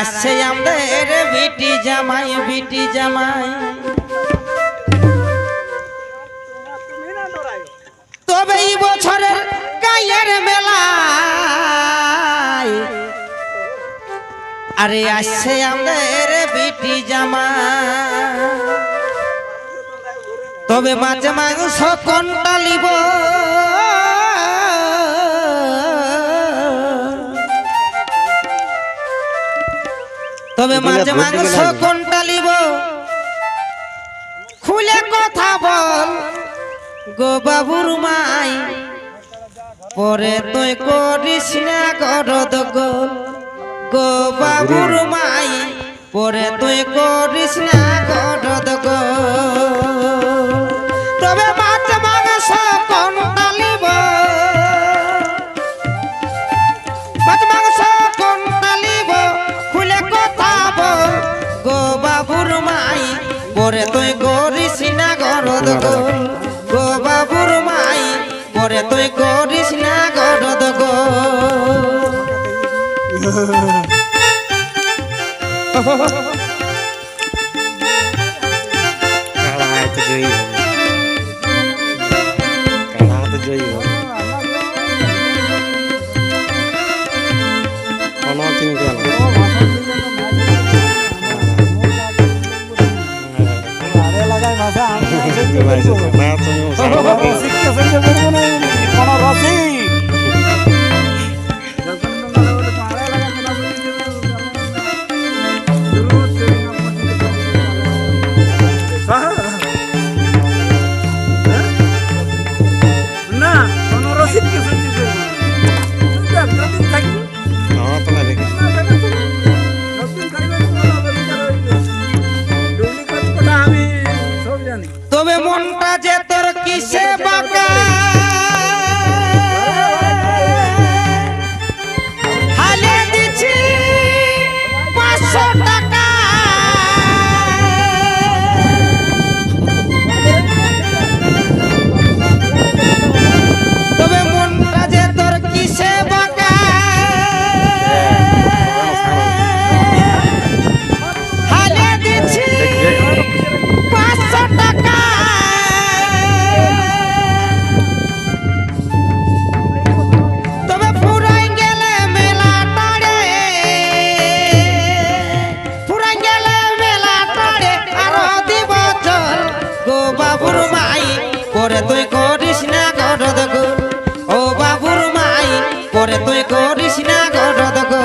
আসছে আমাদের বিটি জামাই বিটি জামাই। তবে এই বছরের গায়ের মেলায় আরে আসছে আমাদের বিটি জামাই। তবে মাঝে মাংস কোনটা লিব তবে মাঝে মাংস কোনটা লিব খুলে কথা বল গো বাবুর মাই। পরে তুই করিস না গরদ গো গো বাবুর মাই। পরে তুই করিস না গো গো বাবুর মাই পরে তুই করিস না গরদ গো। জয়ী হবে। জয়ী হবে। সহ্য না তবে মনটা যে তোর কিসে বাঁকা? করিস না গরদ গো।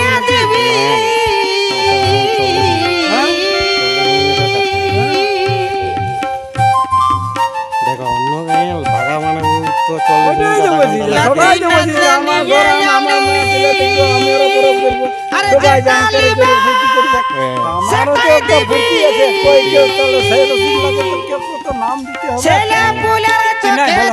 কিনে দিবি। দেখো অন্য গায়ে ভাগা মানে তো চলবে সবাই তো বলছি আমার ঘর আমার মেয়ে দিলে দেখব আমি ওরা পরব করব। আরে সবাই যেটা গান করে লিবে করে ফুর্তি করব আমারও তো একটা ফুর্তি আছে। কই কেউ চলে সেই রসিক লাগে তো কেউ তো নাম দিতে হবে। ছেলে পুলের চোখে